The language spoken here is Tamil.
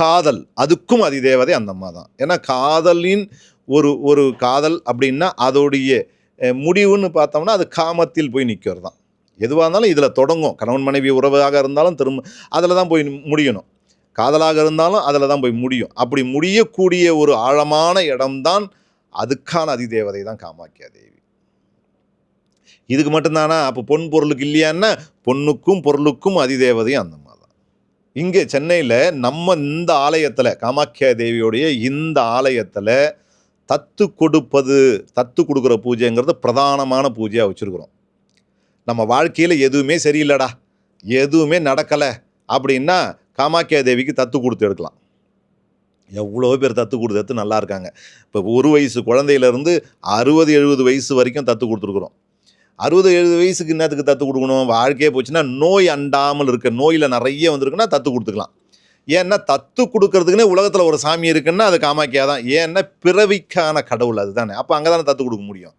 காதல். அதுக்கும் அதிதேவதை அந்த அம்மா தான். ஏன்னா காதலின் ஒரு ஒரு காதல் அப்படின்னா அதோடைய முடிவுன்னு பார்த்தோம்னா அது காமத்தில் போய் நிற்கிறது தான் எதுவாக இருந்தாலும் இதில் தொடங்கும். கணவன் மனைவி உறவாக இருந்தாலும் திரும்ப அதில் தான் போய் முடியணும். காதலாக இருந்தாலும் அதில் தான் போய் முடியும். அப்படி முடியக்கூடிய ஒரு ஆழமான இடம்தான் அதுக்கான அதிதேவதை தான் காமாக்கியா தேவி. இதுக்கு மட்டும்தானா? அப்போ பொன் பொருளுக்கு இல்லையான்னா பொண்ணுக்கும் பொருளுக்கும் அதிதேவதையும் அந்த இங்கே சென்னையில் நம்ம இந்த ஆலயத்தில் காமாக்கியா தேவியோடைய இந்த ஆலயத்தில் தத்து கொடுப்பது தத்து கொடுக்குற பூஜைங்கிறது பிரதானமான பூஜையாக வச்சுருக்குறோம். நம்ம வாழ்க்கையில் எதுவுமே சரியில்லைடா எதுவுமே நடக்கலை அப்படின்னா காமாக்கியா தேவிக்கு தத்து கொடுத்து எடுக்கலாம். எவ்வளோ பேர் தத்து கொடுத்து நல்லா இருக்காங்க. இப்போ ஒரு வயசு குழந்தையிலேருந்து அறுபது எழுபது வயசு வரைக்கும் தத்து கொடுத்துருக்குறோம். அறுபது எழுபது வயசுக்கு என்னத்துக்கு தத்து கொடுக்கணும்? வாழ்க்கையே போச்சுன்னா நோய் அண்டாமல் இருக்க நோயில் நிறைய வந்திருக்குன்னா தத்து கொடுத்துக்கலாம். ஏன்னா தத்து கொடுக்கறதுக்குன்னே உலகத்தில் ஒரு சாமி இருக்குன்னா அது காமாக்கியா தான் ஏன்னா பிறவிக்கான கடவுள் அதுதானே. அப்போ அங்கே தானே தத்து கொடுக்க முடியும்?